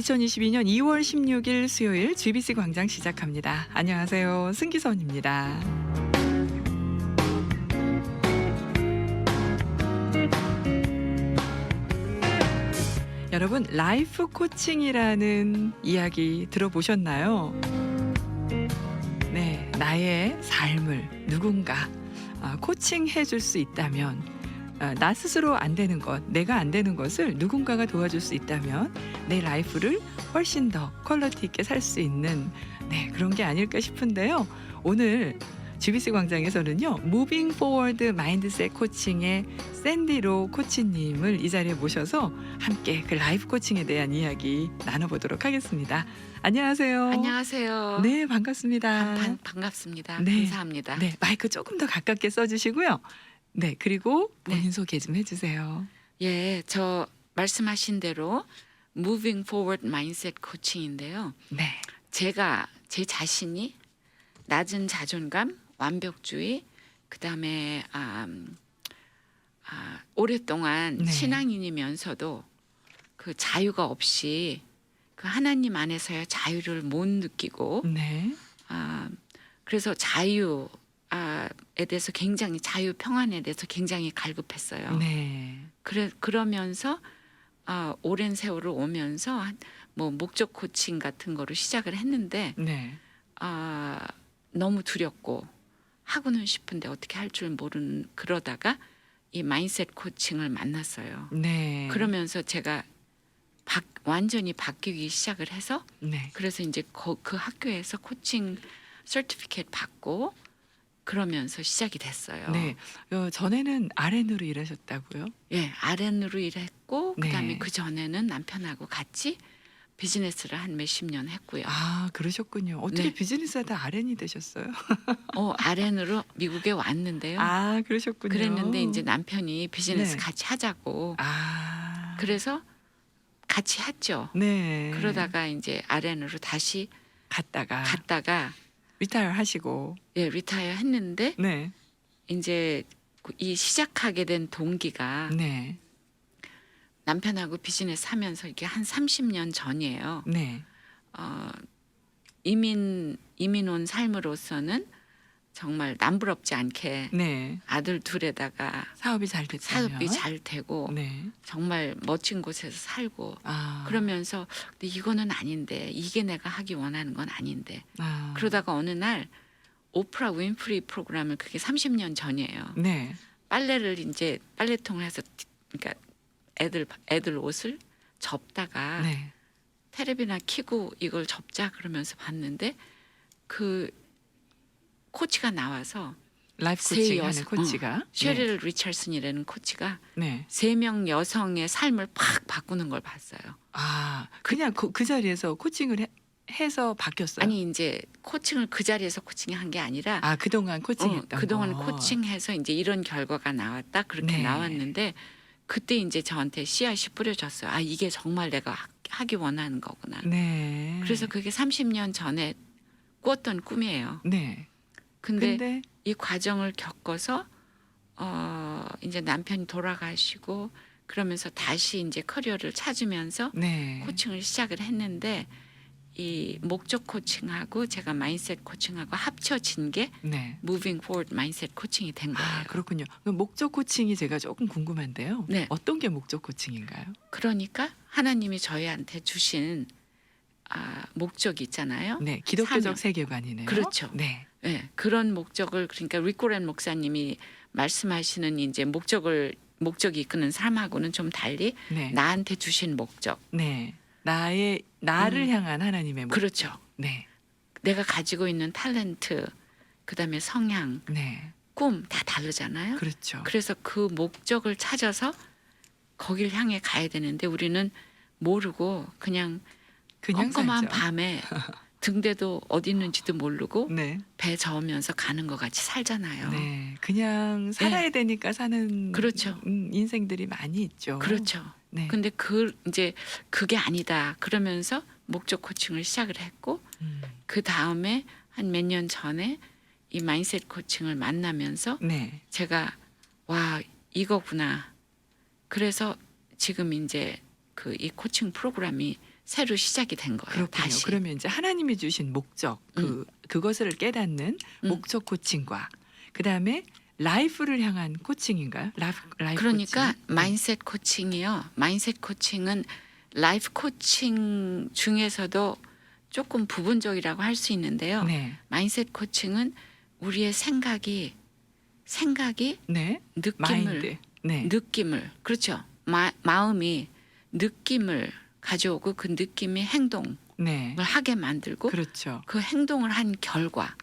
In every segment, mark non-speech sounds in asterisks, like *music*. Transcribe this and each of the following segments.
2022년 2월 16일 수요일 GBC 광장 시작합니다. 안녕하세요. 승기선입니다. 여러분, 라이프 코칭이라는 이야기 들어보셨나요? 네, 나의 삶을 누군가 아, 코칭해 줄 수 있다면 아, 나 스스로 안 되는 것, 내가 안 되는 것을 누군가가 도와줄 수 있다면 내 라이프를 훨씬 더 퀄리티 있게 살 수 있는 네, 그런 게 아닐까 싶은데요. 오늘 GBC 광장에서는요. 무빙 포워드 마인드셋 코칭의 샌디로 코치님을 이 자리에 모셔서 함께 그 라이프 코칭에 대한 이야기 나눠보도록 하겠습니다. 안녕하세요. 안녕하세요. 네, 반갑습니다. 반, 반갑습니다. 네. 감사합니다. 네, 마이크 조금 더 가깝게 써주시고요. 네, 그리고 본인 네. 소개 좀 해주세요. 예, 저 말씀하신 대로 Moving Forward Mindset 코칭인데요. 네, 제가 제 자신이 낮은 자존감, 완벽주의, 그 다음에 아, 음, 아, 오랫동안 네. 신앙인이면서도 그 자유가 없이 그 하나님 안에서의 자유를 못 느끼고 네, 아, 그래서 자유 아, 에 대해서 굉장히 자유 평안에 대해서 굉장히 갈급했어요. 네, 그래 그러면서 아, 오랜 세월을 오면서 한- 뭐 목적 코칭 같은 거로 시작을 했는데 네, 아, 너무 두렵고 하고는 싶은데 어떻게 할 줄 모르는 그러다가 이 마인셋 코칭을 만났어요. 네. 그러면서 제가 바, 완전히 바뀌기 시작을 해서 네, 그래서 이제 거, 그 학교에서 코칭 서티피케이트 받고 그러면서 시작이 됐어요. 네. 어, 전에는 RN으로 일하셨다고요? 예, RN으로 일했고 네. 그다음에 그 전에는 남편하고 같이 비즈니스를 한 몇십 년 했고요. 아, 그러셨군요. 어떻게 네. 비즈니스 하다 RN이 되셨어요? *laughs* 어, RN으로 미국에 왔는데요. 아, 그러셨군요. 그랬는데 이제 남편이 비즈니스 네. 같이 하자고 아, 그래서 같이 했죠. 네. 그러다가 이제 RN으로 다시 갔다가 갔다가 리타이어 하시고, 예, 리타이어 했는데 네, 이제 그이 시작하게 된 동기가 네, 남편하고 비즈니스 하면서 이게 한 30년 전이에요. 네, 어, 이민 이민 온 삶으로서는 정말 남부럽지 않게 네. 아들 둘에다가 사업이 잘 됐다면 사업이 잘 되고 네. 정말 멋진 곳에서 살고 아, 그러면서 근데 이거는 아닌데 이게 내가 하기 원하는 건 아닌데 아, 그러다가 어느 날 오프라 윈프리 프로그램을 그게 30년 전이에요. 네, 빨래를 이제 빨래통을 해서 뒤- 그러니까 애들 애들 옷을 접다가 네, 테레비나 키고 이걸 접자 그러면서 봤는데 그 코치가 나와서 라이프 세 코칭 하는 여성- 코치가 셰릴 리처슨이라는 코치가 네, 세 명 여성의 삶을 팍 바꾸는 걸 봤어요. 아, 그냥 그, 그 자리에서 코칭을 해, 해서 바뀌었어요. 아니 이제 코칭을 그 자리에서 코칭한 게 아니라 아, 그동안 어, 코칭했던 그동안 거. 코칭해서 이제 이런 결과가 나왔다 그렇게 네. 나왔는데 그때 이제 저한테 씨앗이 뿌려졌어요. 아 이게 정말 내가 하- 하기 원하는 거구나. 네. 그래서 그게 30년 전에 꾸었던 꿈이에요. 네. 근데, 근데 이 과정을 겪어서 어 이제 남편이 돌아가시고 그러면서 다시 이제 커리어를 찾으면서 네. 코칭을 시작을 했는데 이 목적 코칭하고 제가 마인셋 코칭하고 합쳐진 게 네. Moving Forward 마인셋 코칭이 된 거예요. 아, 그렇군요. 그럼 목적 코칭이 제가 조금 궁금한데요. 네. 어떤 게 목적 코칭인가요? 그러니까 하나님이 저희한테 주신 아, 목적이 있잖아요. 네, 기독교적 사명. 세계관이네요. 그렇죠. 네. 네, 그런 목적을 그러니까 리코렌 목사님이 말씀하시는 이제 목적을 목적이 이끄는 삶하고는 좀 달리 네. 나한테 주신 목적. 네. 나의 나를 음. 향한 하나님의 목적. 그렇죠. 네. 내가 가지고 있는 탤런트, 그다음에 성향, 네. 꿈 다 다르잖아요. 그렇죠. 그래서 그 목적을 찾아서 거길 향해 가야 되는데 우리는 모르고 그냥 그냥 살죠. 밤에 *laughs* 등대도 어디 있는지도 모르고 네. 배 저으면서 가는 것 같이 살잖아요. 네. 그냥 살아야 되니까 사는 그렇죠. 음, 인생들이 많이 있죠. 그렇죠. 네. 근데 그 이제 그게 아니다. 그러면서 목적 코칭을 시작을 했고 음. 그 다음에 한 몇 년 전에 이 마인셋 코칭을 만나면서 네. 제가 와 이거구나. 그래서 지금 이제 그 이 코칭 프로그램이 새로 시작이 된 거예요. 그렇군요. 다시. 그러면 이제 하나님이 주신 목적 그 그것을 깨닫는 음. 목적 코칭과 그 다음에 라이프를 향한 코칭인가요? 라이프, 라이프 그러니까 코칭? 네. 마인셋 코칭이요. 마인셋 코칭은 라이프 코칭 중에서도 조금 부분적이라고 할 수 있는데요. 네. 마인셋 코칭은 우리의 생각이 생각이 네. 느낌을 마인드. 네. 느낌을 그렇죠. 마, 마음이 느낌을 가져오고 그 느낌이 행동을 네. 하게 만들고 그렇죠. 그 행동을 한 결과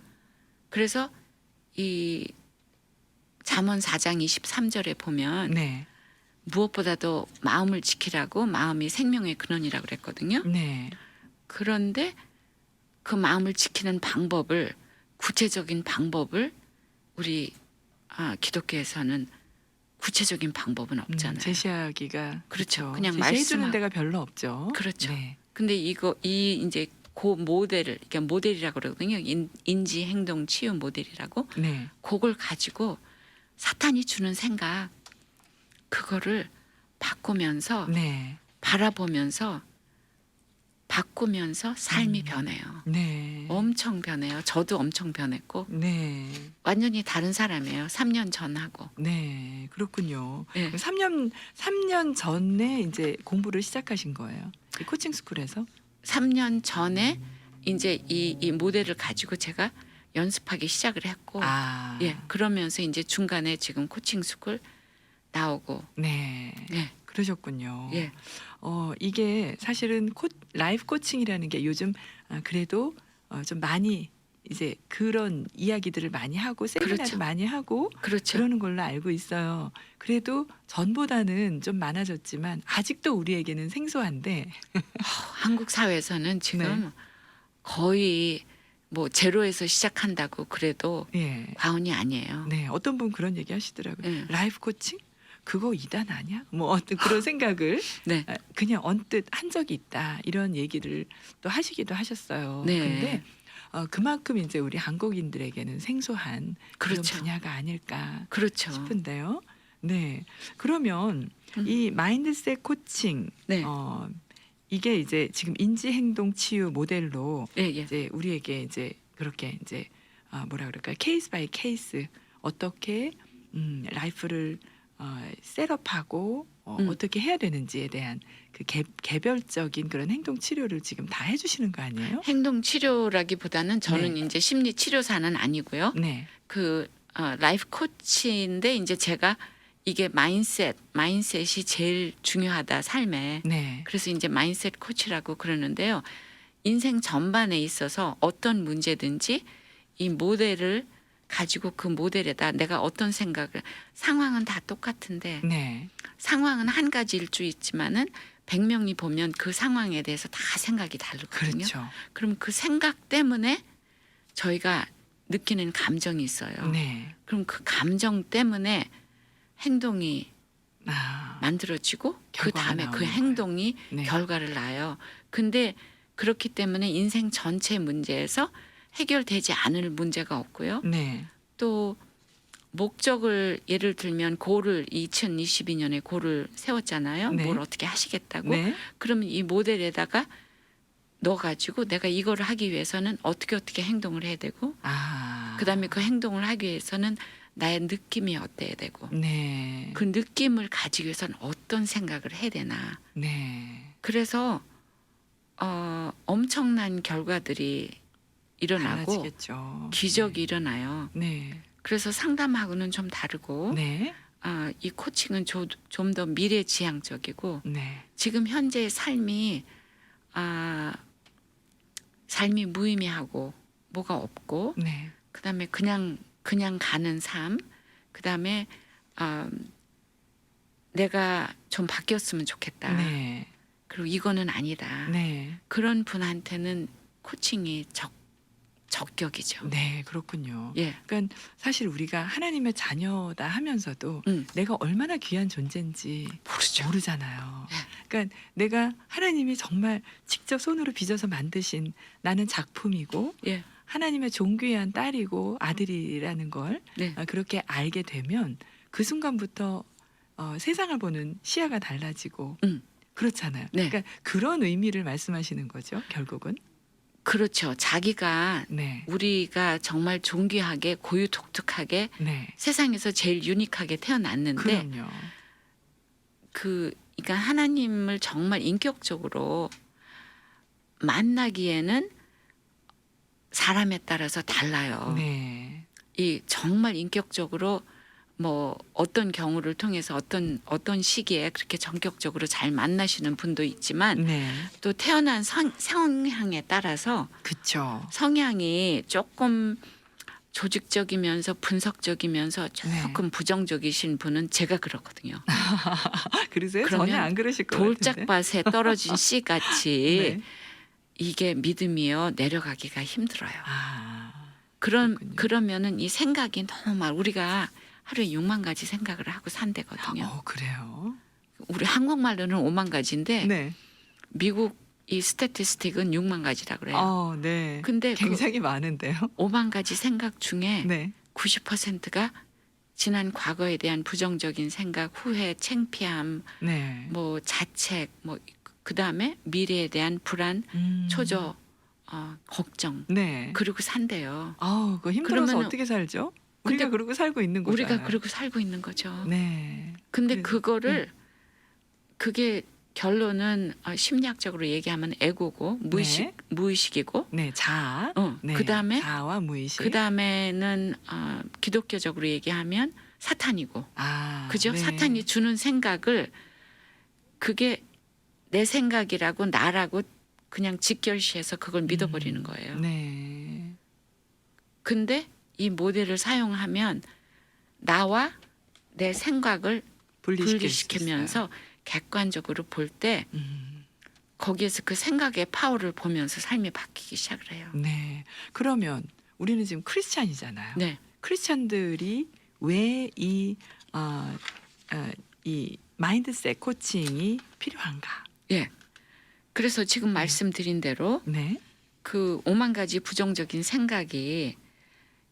그래서 이 잠언 4장 23절에 보면 네. 무엇보다도 마음을 지키라고 마음이 생명의 근원이라고 그랬거든요. 네. 그런데 그 마음을 지키는 방법을 구체적인 방법을 우리 아, 기독교에서는 구체적인 방법은 음, 없잖아요. 제시하기가 그렇죠. 그냥 제시해 주는 데가 별로 없죠. 그렇죠. 네. 근데 이거 이 이제 그 모델을 그러니까 모델이라고 그러거든요. 인, 인지 행동 치유 모델이라고 네. 그걸 가지고 사탄이 주는 생각 그거를 바꾸면서 네. 바라보면서 바꾸면서 삶이 음. 변해요. 네. 엄청 변해요. 저도 엄청 변했고 네. 완전히 다른 사람이에요. 3년 전하고. 네. 그렇군요. 예. 3년 3년 전에 이제 공부를 시작하신 거예요. 이 코칭 스쿨에서. 3년 전에 이제 이, 이 모델을 가지고 제가 연습하기 시작을 했고 아. 예 그러면서 이제 중간에 지금 코칭 스쿨 나오고 네. 예 그러셨군요. 예. 어, 이게 사실은 코, 라이프 코칭이라는 게 요즘 아, 그래도 어, 좀 많이 이제 그런 이야기들을 많이 하고 세미나를 그렇죠. 많이 하고 그렇죠. 그러는 걸로 알고 있어요. 그래도 전보다는 좀 많아졌지만 아직도 우리에게는 생소한데 한국 사회에서는 지금 네. 거의 뭐 제로에서 시작한다고 그래도 예. 과언이 아니에요. 네, 어떤 분 그런 얘기 하시더라고요. 예. 라이프 코칭? 그거 이단 아니야? 뭐 어떤 그런 생각을 *laughs* 네. 아, 그냥 언뜻 한 적이 있다 이런 얘기를 또 하시기도 하셨어요. 네. 근데 어, 그만큼 이제 우리 한국인들에게는 생소한 그런 그렇죠. 분야가 아닐까 그렇죠. 싶은데요. 네. 그러면 음. 이 마인드셋 코칭 네. 어, 이게 이제 지금 인지 행동 치유 모델로 예, 예. 이제 우리에게 이제 그렇게 이제 아, 뭐라 그럴까요? 케이스 바이 케이스 어떻게 음, 라이프를 어, 셋업하고 어, 음. 어떻게 해야 되는지에 대한 그 개, 개별적인 그런 행동 치료를 지금 다 해주시는 거 아니에요? 행동 치료라기보다는 저는 네. 이제 심리 치료사는 아니고요. 네, 그 어, 라이프 코치인데 이제 제가 이게 마인셋, 마인셋이 제일 중요하다 삶에. 네, 그래서 이제 마인셋 코치라고 그러는데요. 인생 전반에 있어서 어떤 문제든지 이 모델을 가지고 그 모델에다 내가 어떤 생각을 상황은 다 똑같은데 네, 상황은 한 가지일 수 있지만은 100명이 보면 그 상황에 대해서 다 생각이 다르거든요. 그렇죠. 그럼 그 생각 때문에 저희가 느끼는 감정이 있어요. 네, 그럼 그 감정 때문에 행동이 아, 만들어지고 그 다음에 그 행동이 네, 결과를 낳아요. 근데 그렇기 때문에 인생 전체 문제에서 해결되지 않을 문제가 없고요. 네, 또 목적을 예를 들면 고를 2022년에 고를 세웠잖아요. 네. 뭘 어떻게 하시겠다고. 네, 그러면 이 모델에다가 넣어가지고 내가 이거를 하기 위해서는 어떻게 어떻게 행동을 해야 되고 아, 그다음에 그 행동을 하기 위해서는 나의 느낌이 어때야 되고 네, 그 느낌을 가지기 위해서는 어떤 생각을 해야 되나 네, 그래서 어, 엄청난 결과들이 일어나고 달라지겠죠. 기적이 일어나요. 네, 그래서 상담하고는 좀 다르고 네, 아, 이 코칭은 좀 더 미래지향적이고 네, 지금 현재의 삶이 아, 삶이 무의미하고 뭐가 없고 네, 그다음에 그냥 그냥 가는 삶 그다음에 아, 내가 좀 바뀌었으면 좋겠다. 네, 그리고 이거는 아니다. 네, 그런 분한테는 코칭이 적 적격이죠. 네, 그렇군요. 예. 그러니까 사실 우리가 하나님의 자녀다 하면서도 음. 내가 얼마나 귀한 존재인지 모르죠. 모르잖아요. 네. 그러니까 내가 하나님이 정말 직접 손으로 빚어서 만드신 나는 작품이고 예. 하나님의 존귀한 딸이고 아들이라는 걸 네. 어, 그렇게 알게 되면 그 순간부터 어, 세상을 보는 시야가 달라지고 음. 그렇잖아요. 네. 그러니까 그런 의미를 말씀하시는 거죠. 결국은. 그렇죠. 자기가 네. 우리가 정말 존귀하게 고유 독특하게 네. 세상에서 제일 유니크하게 태어났는데 그럼요. 그 그러니까 하나님을 정말 인격적으로 만나기에는 사람에 따라서 달라요. 네. 이 정말 인격적으로 뭐 어떤 경우를 통해서 어떤 어떤 시기에 그렇게 전격적으로 잘 만나시는 분도 있지만 네. 또 태어난 성, 성향에 따라서 그쵸. 성향이 조금 조직적이면서 분석적이면서 조금 네. 부정적이신 분은 제가 그렇거든요. *laughs* 그러세요? 그러면 전혀 안 그러실 것. 돌짝밭에 떨어진 *laughs* 씨 같이 네. 이게 믿음이요 내려가기가 힘들어요. 아. 그런 그렇군요. 그러면은 이 생각이 너무 많. 우리가 하루에 6만 가지 생각을 하고 산대거든요. 어, 그래요. 우리 한국말로는 5만 가지인데 네. 미국 이 스태티스틱은 6만 가지라 그래요. 어, 네. 근데 그 굉장히 많은데요. 5만 가지 생각 중에 네. 90%가 지난 과거에 대한 부정적인 생각, 후회, 창피함, 네. 뭐 자책, 뭐 그다음에 미래에 대한 불안, 음. 초조, 어, 걱정. 네. 그리고 산대요. 아우, 그 힘들어서 어떻게 살죠? 우리가 그러고 살고 있는 거잖아요. 우리가 그러고 살고 있는 거죠. 네. 근데 그래서- 그거를 그게 결론은 어, 심리학적으로 얘기하면 에고고 무의식 네. 무의식이고 네, 자. 어, 네. 그다음에 자와 무의식. 그다음에는 어, 기독교적으로 얘기하면 사탄이고 아, 그죠? 네. 사탄이 주는 생각을 그게 내 생각이라고 나라고 그냥 직결시해서 그걸 믿어버리는 거예요. 음. 네. 근데 이 모델을 사용하면 나와 내 생각을 분리시키면서 객관적으로 볼때 있어요. 음, 거기에서 그 생각의 파워를 보면서 삶이 바뀌기 시작을 해요. 네. 그러면 우리는 지금 크리스찬이잖아요. 네, 크리스찬들이 왜이 어, 어, 이 마인드셋 코칭이 필요한가? 예. 그래서 지금 말씀드린 대로 네. 그 오만 가지 부정적인 생각이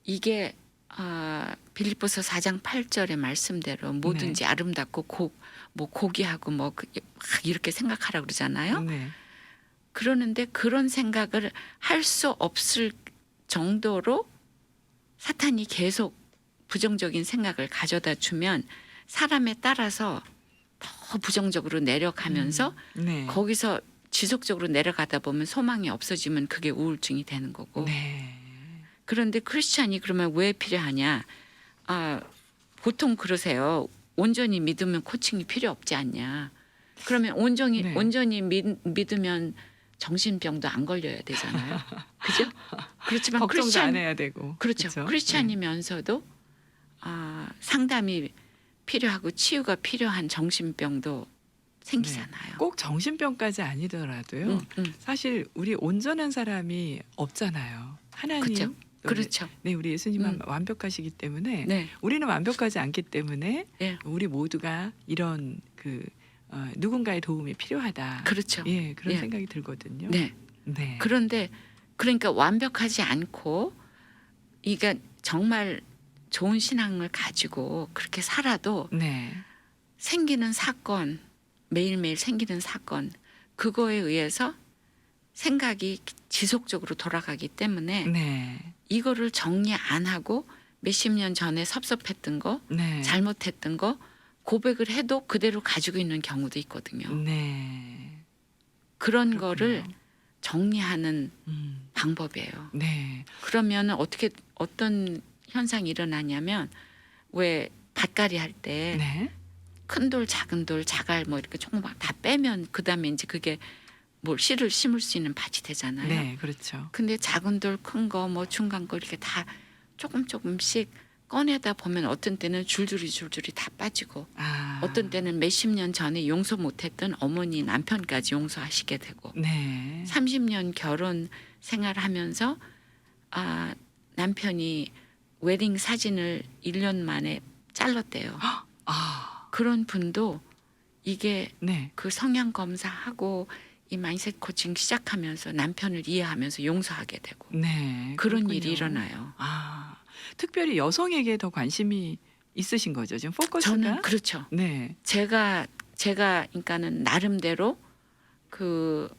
이게 아, 빌립보서 4장 8절의 말씀대로 뭐든지 네. 아름답고 고, 뭐 고귀하고 뭐 그- 막 이렇게 생각하라 그러잖아요. 네. 그러는데 그런 생각을 할 수 없을 정도로 사탄이 계속 부정적인 생각을 가져다 주면 사람에 따라서 더 부정적으로 내려가면서 네. 거기서 지속적으로 내려가다 보면 소망이 없어지면 그게 우울증이 되는 거고 네. 그런데 크리스찬이 그러면 왜 필요하냐 아 보통 그러세요 온전히 믿으면 코칭이 필요 없지 않냐 그러면 온전히 네. 온전히 믿, 믿으면 정신병도 안 걸려야 되잖아요 그죠 그렇지만 *laughs* 걱정도 크리스찬 안 해야 되고. 그렇죠. 그쵸? 크리스찬이면서도 아, 상담이 필요하고 치유가 필요한 정신병도 생기잖아요. 네. 꼭 정신병까지 아니더라도요. 음, 음. 사실 우리 온전한 사람이 없잖아요. 하나님. 또 그렇죠. 네, 우리 예수님은 음. 완벽하시기 때문에 네. 우리는 완벽하지 않기 때문에 예. 우리 모두가 이런 그 어, 누군가의 도움이 필요하다. 그렇죠. 예, 그런 예. 생각이 들거든요. 네. 네. 그런데 그러니까 완벽하지 않고 이게 정말 좋은 신앙을 가지고 그렇게 살아도 네. 생기는 사건 매일매일 생기는 사건 그거에 의해서 생각이 지속적으로 돌아가기 때문에 네. 이거를 정리 안 하고 몇십 년 전에 섭섭했던 거, 네. 잘못했던 거 고백을 해도 그대로 가지고 있는 경우도 있거든요. 네. 그런 그렇군요. 거를 정리하는 음. 방법이에요. 네. 그러면 어떻게 어떤 현상이 일어나냐면 왜 밭갈이 할때큰 네. 돌, 작은 돌, 자갈 뭐 이렇게 조금 다 빼면 그다음에 이제 그게 뭘 씨를 심을 수 있는 밭이 되잖아요. 네, 그렇죠. 근데 작은 돌, 큰 거, 뭐 중간 거 이렇게 다 조금 조금씩 꺼내다 보면 어떤 때는 줄줄이 줄줄이 다 빠지고 아. 어떤 때는 몇십 년 전에 용서 못했던 어머니 남편까지 용서하시게 되고 네. 30년 결혼 생활하면서 아 남편이 웨딩 사진을 1년 만에 잘랐대요. 아. 그런 분도 이게 네. 그 성향 검사하고 이 마인셋 코칭 시작하면서 남편을 이해하면서 용서하게 되고 네. 그런 그렇군요. 일이 일어나요. 아. 특별히 여성에게 더 관심이 있으신 거죠. 지금 포커스가 저는 그렇죠. 네. 제가 제가 그러니까는 나름대로 그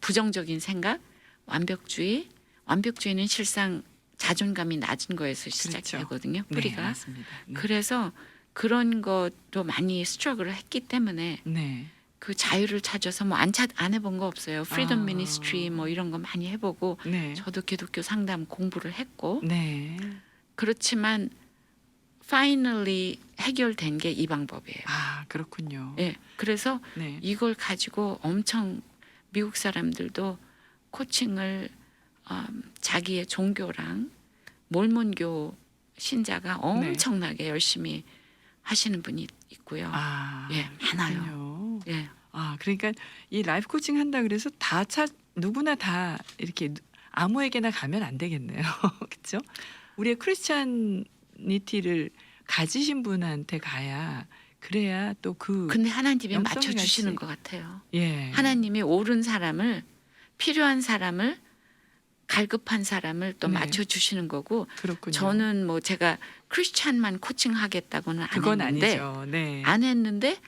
부정적인 생각, 완벽주의, 완벽주의는 실상 자존감이 낮은 거에서 시작되거든요. 네, 뿌리가. 맞습니다. 네. 그래서 그런 것도 많이 스트러글을 했기 때문에 네. 그 자유를 찾아서 뭐안안 해본 거 없어요. 프리덤 아. 미니스트리 뭐 이런 거 많이 해보고 네. 저도 기독교 상담 공부를 했고 네. 그렇지만 파이널리 해결된 게 이 방법이에요. 아 그렇군요. 예. 그래서 네. 이걸 가지고 엄청 미국 사람들도 코칭을 음, 자기의 종교랑 몰몬교 신자가 엄청나게 열심히 하시는 분이 있고요. 아 예, 많아요. 그렇군요. 예. 아 그러니까 이 라이프 코칭 한다 그래서 다 차, 누구나 다 이렇게 누- 아무에게나 가면 안 되겠네요. *laughs* 그렇죠? 우리의 크리스찬니티를 가지신 분한테 가야 그래야 또 그 근데 하나님이 영성이 맞춰 주시는 같이- 것 같아요. 예. 하나님이 옳은 사람을 필요한 사람을 갈급한 사람을 또 네. 맞춰 주시는 거고 그렇군요. 저는 뭐 제가 크리스찬만 코칭하겠다고는 안 그건 했는데 아니죠. 네. 안 했는데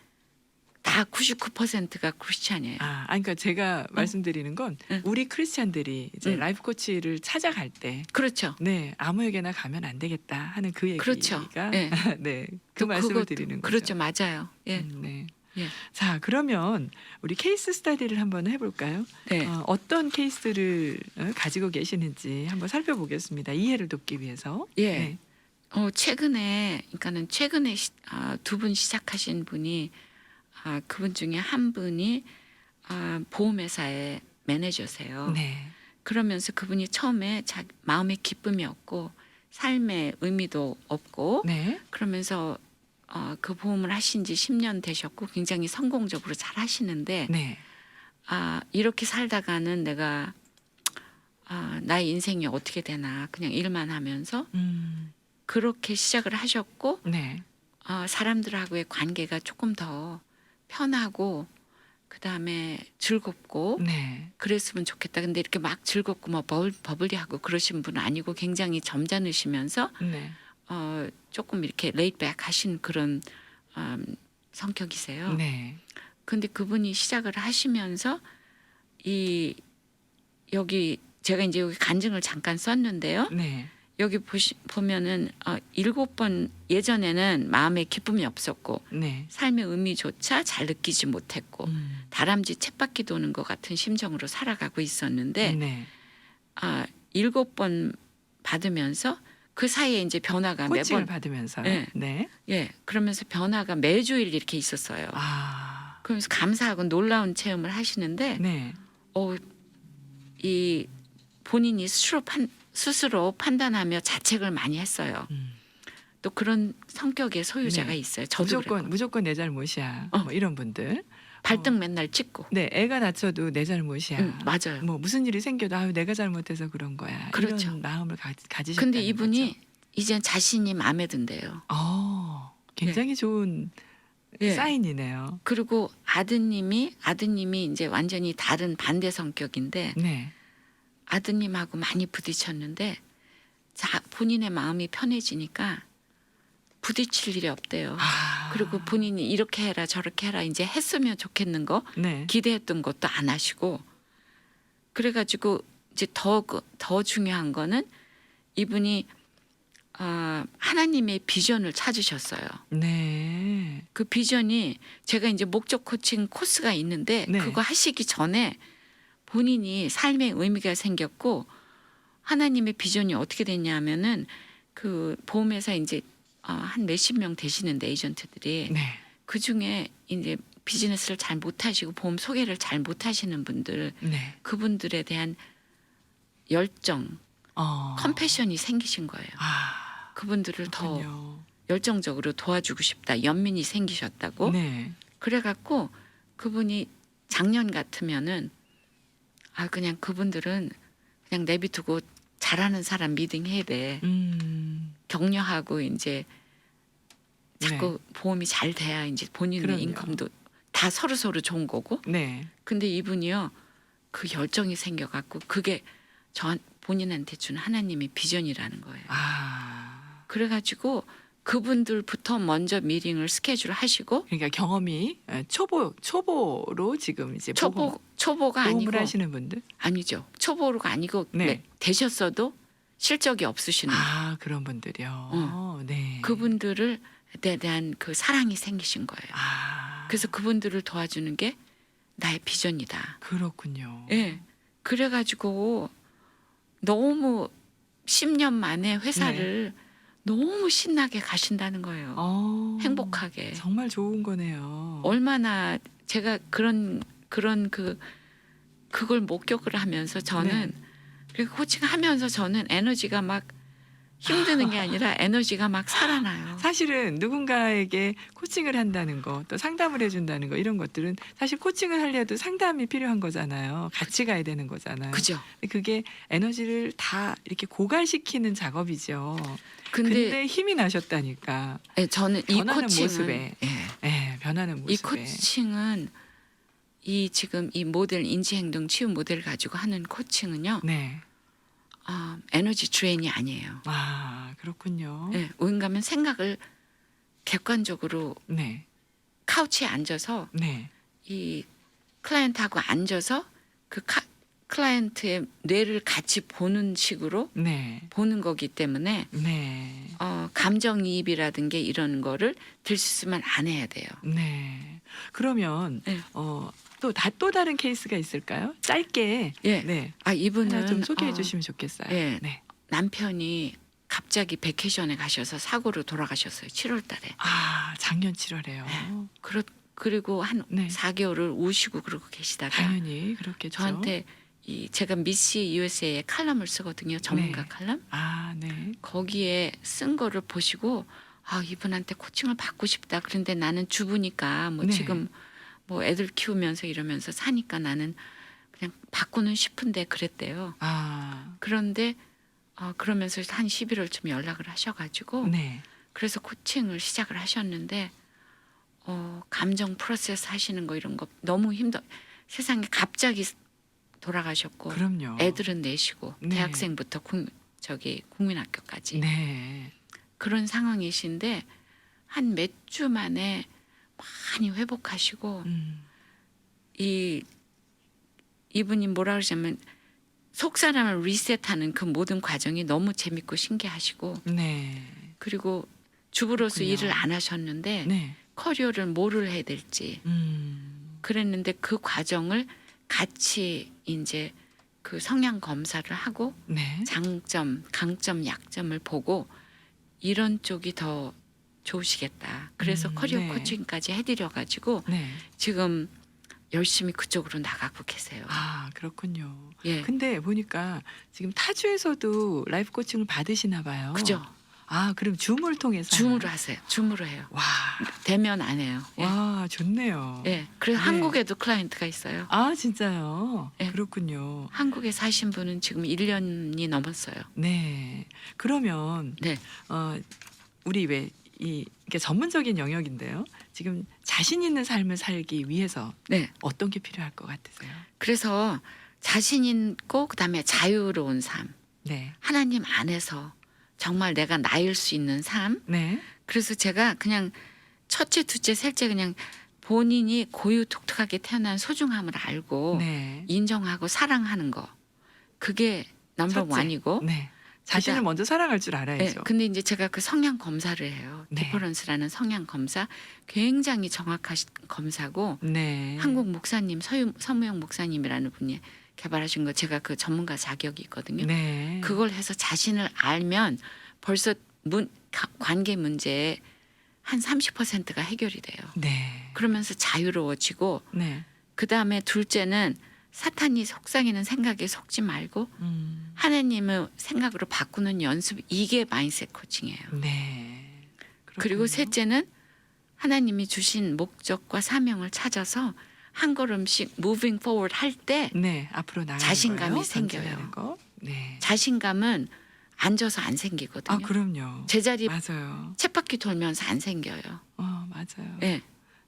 다 99%가 크리스찬이에요. 아, 아니, 그러니까 제가 말씀드리는 건 응. 우리 크리스찬들이 이제 응. 라이프 코치를 찾아갈 때, 그렇죠. 네 아무에게나 가면 안 되겠다 하는 그 얘기가, 그렇죠. 예. *laughs* 네, 그또 말씀을 그것도- 드리는 거죠. 그렇죠. 맞아요. 예. 음, 네. 예. 자, 그러면 우리 케이스 스타디를 한번 해볼까요? 네. 어, 어떤 케이스를 어, 가지고 계시는지 한번 살펴보겠습니다. 이해를 돕기 위해서. 예. 네. 어, 최근에 그러니까는 최근에 아, 두분 시작하신 분이 아, 그분 중에 한 분이 아, 보험회사의 매니저세요. 네. 그러면서 그분이 처음에 자, 마음에 기쁨이 없고 삶의 의미도 없고 네. 그러면서 어, 그 보험을 하신 지 10년 되셨고 굉장히 성공적으로 잘 하시는데 네. 아, 이렇게 살다가는 내가 아, 나의 인생이 어떻게 되나 그냥 일만 하면서 음, 그렇게 시작을 하셨고 네. 어, 사람들하고의 관계가 조금 더 편하고 그 다음에 즐겁고 네. 그랬으면 좋겠다. 근데 이렇게 막 즐겁고 뭐 버블, 버블리하고 그러신 분은 아니고 굉장히 점잖으시면서 네. 어, 조금 이렇게 레이백 하신 그런 음, 성격이세요. 네. 근데 그분이 시작을 하시면서 이 여기 제가 이제 여기 간증을 잠깐 썼는데요. 네. 여기 보시, 보면은 어, 일곱 번 예전에는 마음에 기쁨이 없었고 네. 삶의 의미조차 잘 느끼지 못했고 음, 다람쥐 쳇바퀴 도는 것 같은 심정으로 살아가고 있었는데 네. 아 일곱 번 받으면서 그 사이에 이제 변화가 코칭을 매번 받으면서. 네. 네. 예 그러면서 변화가 매주일 이렇게 있었어요. 아. 그러면서 감사하고 놀라운 체험을 하시는데 네. 어, 이 본인이 스스로 판, 스스로 판단하며 자책을 많이 했어요. 음. 또 그런 성격의 소유자가 네. 있어요. 저도 무조건 그랬고. 무조건 내 잘못이야. 어. 뭐 이런 분들. 발등 맨날 찍고. 네, 애가 다쳐도 내 잘못이야. 응, 맞아요. 뭐 무슨 일이 생겨도 아유 내가 잘못해서 그런 거야. 그렇죠. 이런 마음을 가, 가지셨다는 근데 이분이 거죠. 이젠 자신이 마음에 든대요. 어, 굉장히 좋은 예. 사인이네요. 그리고 아드님이 아드님이 이제 완전히 다른 반대 성격인데 네. 아드님하고 많이 부딪혔는데 자 본인의 마음이 편해지니까 부딪힐 일이 없대요. 아. 그리고 본인이 이렇게 해라 저렇게 해라 이제 했으면 좋겠는 거 네. 기대했던 것도 안 하시고 그래가지고 이제 더더 중요한 거는 이분이 아 하나님의 비전을 찾으셨어요. 네. 그 비전이 제가 이제 목적 코칭 코스가 있는데 네. 그거 하시기 전에 본인이 삶의 의미가 생겼고 하나님의 비전이 어떻게 됐냐면은 그 보험회사 이제 어, 한 몇십 명 되시는데 에이전트들이 네. 그 중에 이제 비즈니스를 잘 못하시고 보험 소개를 잘 못하시는 분들 네. 그분들에 대한 열정, 어. 컴패션이 생기신 거예요. 아. 그분들을 더 그렇군요. 열정적으로 도와주고 싶다. 연민이 생기셨다고. 네. 그래갖고 그분이 작년 같으면은 아 그냥 그분들은 그냥 내비두고 잘하는 사람 미딩 해야 돼. 음. 격려하고 이제 자꾸 네. 보험이 잘 돼야 이제 본인의 그럼요. 인컴도 다 서로 서로 좋은 거고. 네. 근데 이분이요 그 열정이 생겨갖고 그게 저 본인한테 준 하나님의 비전이라는 거예요. 아. 그래가지고 그분들부터 먼저 미팅을 스케줄 하시고 그러니까 경험이 에, 초보 초보로 지금 이제 초보 보험- 초보가 아니고 하시는 분들 아니죠. 초보가 아니고 네. 네, 되셨어도 실적이 없으시는 아 그런 분들이요. 네. 그분들을 에 대한 그 사랑이 생기신 거예요. 아 그래서 그분들을 도와주는 게 나의 비전이다. 그렇군요. 예. 그래가지고 너무 10년 만에 회사를 너무 신나게 가신다는 거예요. 네. 어, 행복하게. 정말 좋은 거네요. 얼마나 제가 그런 그런 그 그걸 목격을 하면서 저는 네. 그리고 코칭하면서 저는 에너지가 막 힘드는 게 아니라 *laughs* 에너지가 막 살아나요. 사실은 누군가에게 코칭을 한다는 거, 또 상담을 해준다는 거 이런 것들은 사실 코칭을 하려도 상담이 필요한 거잖아요. 같이 가야 되는 거잖아요. 그죠? 근데 그게 에너지를 다 이렇게 고갈시키는 작업이죠. 근데, 근데, 힘이 나셨다니까. 예, 저는 이 변하는 코칭은 모습에. 예, 예, 변하는 모습에. 이 코칭은 이 지금 이 모델 인지 행동 치유 모델 가지고 하는 코칭은요 네. 아, 에너지 드레인이 아니에요. 아 그렇군요. 예, 왜냐하면 생각을 객관적으로 네. 카우치에 앉아서 네. 이 클라이언트하고 앉아서 그 카, 클라이언트의 뇌를 같이 보는 식으로 네. 보는 거기 때문에 네. 어, 감정이입이라든가 이런 거를 들수 있으면 안 해야 돼요. 네. 그러면 네. 어, 또다또 다른 케이스가 있을까요? 짧게. 예. 네. 아 이분은 하나 좀 소개해 어, 주시면 좋겠어요. 예. 네. 남편이 갑자기 베케이션에 가셔서 사고로 돌아가셨어요. 7월 달에. 아, 작년 7월에요. 그렇 그리고 한 네. 4개월을 우시고 그러고 계시다가 당연히 그렇겠죠. 저한테 이 제가 미시 USA에 칼럼을 쓰거든요. 전문가 네. 칼럼. 아, 네. 거기에 쓴 거를 보시고 아 이분한테 코칭을 받고 싶다. 그런데 나는 주부니까 뭐 네. 지금 뭐 애들 키우면서 이러면서 사니까 나는 그냥 받고는 싶은데 그랬대요. 아, 그런데 어, 그러면서 한 11월쯤 연락을 하셔가지고 네. 그래서 코칭을 시작을 하셨는데 어, 감정 프로세스 하시는 거 이런 거 너무 힘들. 세상에 갑자기 돌아가셨고 그럼요. 애들은 내시고 네. 대학생부터 국, 저기 국민학교까지 네. 그런 상황이신데 한 몇 주 만에 많이 회복하시고 음. 이 이분이 뭐라 그러자면 속 사람을 리셋하는 그 모든 과정이 너무 재밌고 신기하시고 네. 그리고 주부로서 그렇군요. 일을 안 하셨는데 네. 커리어를 뭐를 해야 될지 음. 그랬는데 그 과정을 같이 이제 그 성향 검사를 하고 네. 장점, 강점, 약점을 보고 이런 쪽이 더 좋으시겠다. 그래서 음, 커리어 네. 코칭까지 해드려 가지고 네. 지금 열심히 그쪽으로 나가고 계세요. 아, 그렇군요. 예, 근데 보니까 지금 타주에서도 라이프 코칭을 받으시나 봐요. 그죠? 아, 그럼 줌을 통해서 줌으로? 하세요. 줌으로 해요. 와. 대면 안 해요. 예. 와, 좋네요. 예. 그래서 네. 한국에도 클라이언트가 있어요. 아, 진짜요? 예. 그렇군요. 한국에 사신 분은 지금 1년이 넘었어요. 네. 그러면 네. 어 우리 왜 이 이게 전문적인 영역인데요. 지금 자신 있는 삶을 살기 위해서 네. 어떤 게 필요할 것 같으세요? 그래서 자신 있고 그다음에 자유로운 삶. 네. 하나님 안에서 정말 내가 나일 수 있는 삶. 네. 그래서 제가 그냥 첫째, 둘째, 셋째 그냥 본인이 고유 독특하게 태어난 소중함을 알고 네. 인정하고 사랑하는 거. 그게 넘버 첫째. 원이고. 네. 자신을 그다음- 먼저 사랑할 줄 예, 알아야죠. 근데 이제 제가 그 성향 검사를 해요. 네. 디퍼런스라는 성향 검사 굉장히 정확하신 검사고 네. 한국 목사님 서유, 서무영 목사님이라는 분이 개발하신 거 제가 그 전문가 자격이 있거든요. 네. 그걸 해서 자신을 알면 벌써 문, 가- 관계 문제의 한 30%가 해결이 돼요. 네. 그러면서 자유로워지고 네. 그 다음에 둘째는 사탄이 속삭이는 생각에 속지 말고 음. 하나님의 생각으로 바꾸는 연습 이게 마인셋 코칭이에요. 네. 그리고 그렇군요. 셋째는 하나님이 주신 목적과 사명을 찾아서 한 걸음씩 무빙 포워드 할때 네, 앞으로 나가는 자신감이 거예요? 생겨요. 거. 네. 자신감은 앉아서 안 아, 생기거든요. 그럼요. 제자리 맞아요. 쳇바퀴 돌면서 안 생겨요. 어, 맞아요. 예.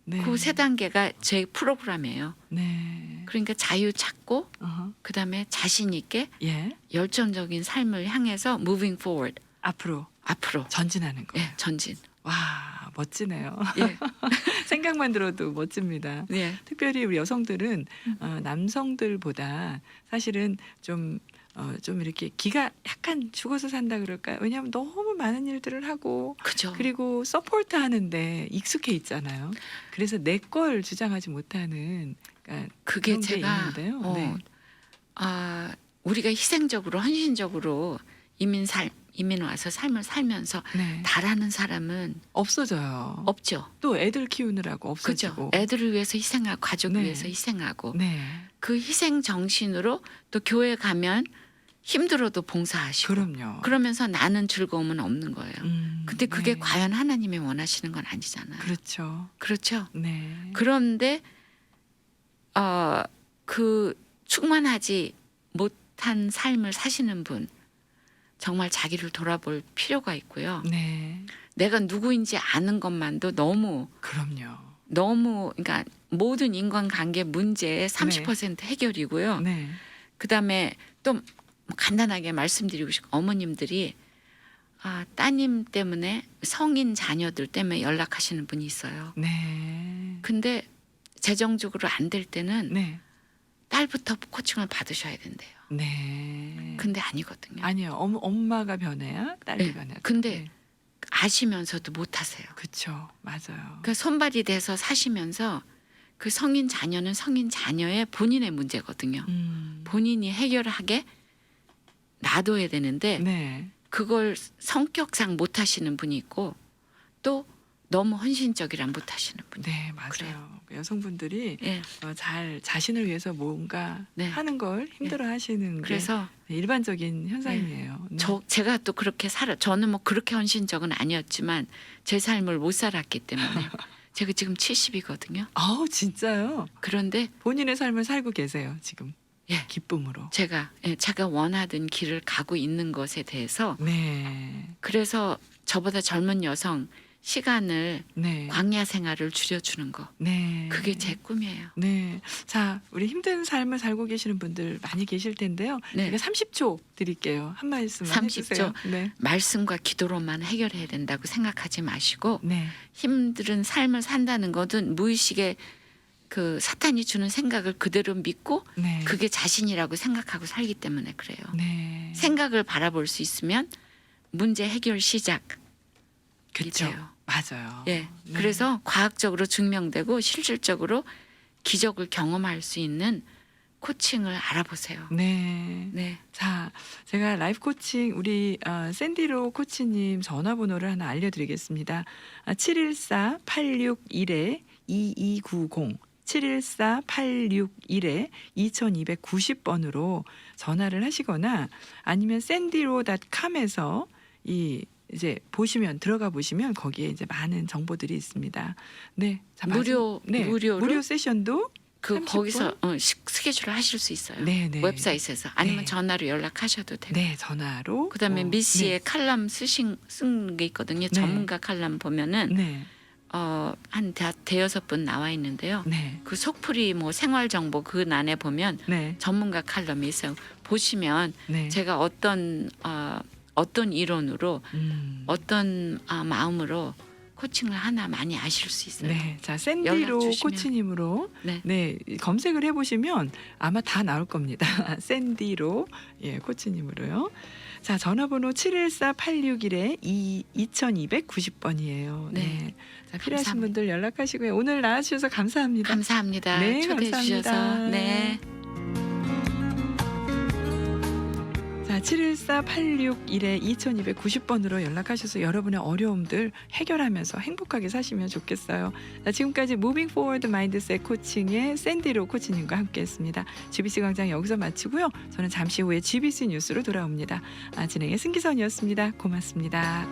네. 그 세 단계가 제 프로그램이에요. 네. 그러니까 자유 찾고 어허. 그다음에 자신 있게 예. 열정적인 삶을 향해서 moving forward. 앞으로 앞으로 전진하는 거. 예, 전진. 와 멋지네요. 예, *laughs* 생각만 들어도 멋집니다. 예, 특별히 우리 여성들은 음. 어, 남성들보다 사실은 좀 어, 좀 이렇게 기가 약간 죽어서 산다 그럴까요? 왜냐하면 너무 많은 일들을 하고 그죠. 그리고 서포트 하는데 익숙해 있잖아요. 그래서 내 걸 주장하지 못하는 그러니까 그게 그런 게 제가 있는데요. 어, 네. 아 우리가 희생적으로 헌신적으로 이민 살 이민 와서 삶을 살면서 네. 다라는 사람은 없어져요. 없죠. 또 애들 키우느라고 그죠. 없어지고. 애들을 위해서 희생하고 가족 네. 위해서 희생하고 네. 그 희생 정신으로 또 교회 가면 힘들어도 봉사하시고 그럼요. 그러면서 나는 즐거움은 없는 거예요. 음, 근데 그게 네. 과연 하나님이 원하시는 건 아니잖아요. 그렇죠. 그렇죠. 네. 그런데 어, 그 충만하지 못한 삶을 사시는 분 정말 자기를 돌아볼 필요가 있고요. 네. 내가 누구인지 아는 것만도 너무 그럼요. 너무 그러니까 모든 인간관계 문제의 30% 해결이고요. 네. 그다음에 또뭐 간단하게 말씀드리고 싶고 어머님들이 아, 따님 때문에 성인 자녀들 때문에 연락하시는 분이 있어요. 네. 근데 재정적으로 안 될 때는 네. 딸부터 코칭을 받으셔야 된대요. 네. 근데 아니거든요. 아니요. 엄, 엄마가 변해야 딸이 네. 변해야. 근데 아시면서도 못 하세요. 그렇죠. 맞아요. 그러니까 손발이 돼서 사시면서 그 성인 자녀는 성인 자녀의 본인의 문제거든요. 음. 본인이 해결하게 놔둬야 되는데 네. 그걸 성격상 못 하시는 분이 있고 또 너무 헌신적이라 못 하시는 분이. 네, 맞아요. 그래요. 여성분들이 예. 어, 잘 자신을 위해서 뭔가 네. 하는 걸 힘들어 하시는 게 그래서 일반적인 현상이에요. 네. 저 제가 또 그렇게 살아 저는 뭐 그렇게 헌신적은 아니었지만 제 삶을 못 살았기 때문에 *laughs* 제가 지금 70이거든요. 아우, 진짜요? 그런데 본인의 삶을 살고 계세요, 지금. 예. 기쁨으로. 제가 예, 제가 원하던 길을 가고 있는 것에 대해서 네. 그래서 저보다 젊은 여성 시간을 네. 광야 생활을 줄여주는 거 네. 그게 제 꿈이에요. 네. 자, 우리 힘든 삶을 살고 계시는 분들 많이 계실 텐데요. 네. 제가 30초 드릴게요. 한 말씀만 30초? 해주세요. 네. 말씀과 기도로만 해결해야 된다고 생각하지 마시고 네. 힘든 삶을 산다는 것은 무의식의 그 사탄이 주는 생각을 그대로 믿고 네. 그게 자신이라고 생각하고 살기 때문에 그래요. 네. 생각을 바라볼 수 있으면 문제 해결 시작. 그렇죠. 맞아요. 예. 네. 그래서 과학적으로 증명되고 실질적으로 기적을 경험할 수 있는 코칭을 알아보세요. 네. 네. 자, 제가 라이프 코칭 우리 어, 샌디로 코치님 전화번호를 하나 알려드리겠습니다. 아, 714-861-2290 714-861에 2290번으로 전화를 하시거나 아니면 샌디로.com에서 이 이제 보시면 들어가 보시면 거기에 이제 많은 정보들이 있습니다. 네, 자, 무료 네, 무료로 무료 세션도 그 30분? 거기서 어, 시- 스케줄을 하실 수 있어요. 네, 네. 웹사이트에서 아니면 네. 전화로 연락하셔도 되고. 네, 전화로 그다음에 어, 미씨의 칼럼 쓰신 쓴 게 있거든요. 전문가 칼럼 보면은 네, 어한 대여섯 분 나와 있는데요. 네, 그 속풀이 뭐 생활 정보 그 안에 보면 네, 전문가 칼럼이 있어요. 보시면 네. 제가 어떤 어, 어떤 이론으로 음. 어떤 아, 마음으로 코칭을 하나 많이 아실 수 있어요. 네, 자 샌디로 주시면. 코치님으로 네. 네 검색을 해보시면 아마 다 나올 겁니다. *laughs* 샌디로 예 코치님으로요. 자 전화번호 714-861에 2290번이에요. 네. 네. 자 필요하신 감사합니다. 분들 연락하시고요. 오늘 나와주셔서 감사합니다. 감사합니다. 네, 초대해 감사합니다. 주셔서 네. 자, 714-861에 2290번으로 연락하셔서 여러분의 어려움들 해결하면서 행복하게 사시면 좋겠어요. 자, 지금까지 무빙 포워드 마인드셋 코칭의 샌디로 코치님과 함께했습니다. GBC 광장 여기서 마치고요. 저는 잠시 후에 GBC 뉴스로 돌아옵니다. 아, 진행의 승기선이었습니다. 고맙습니다.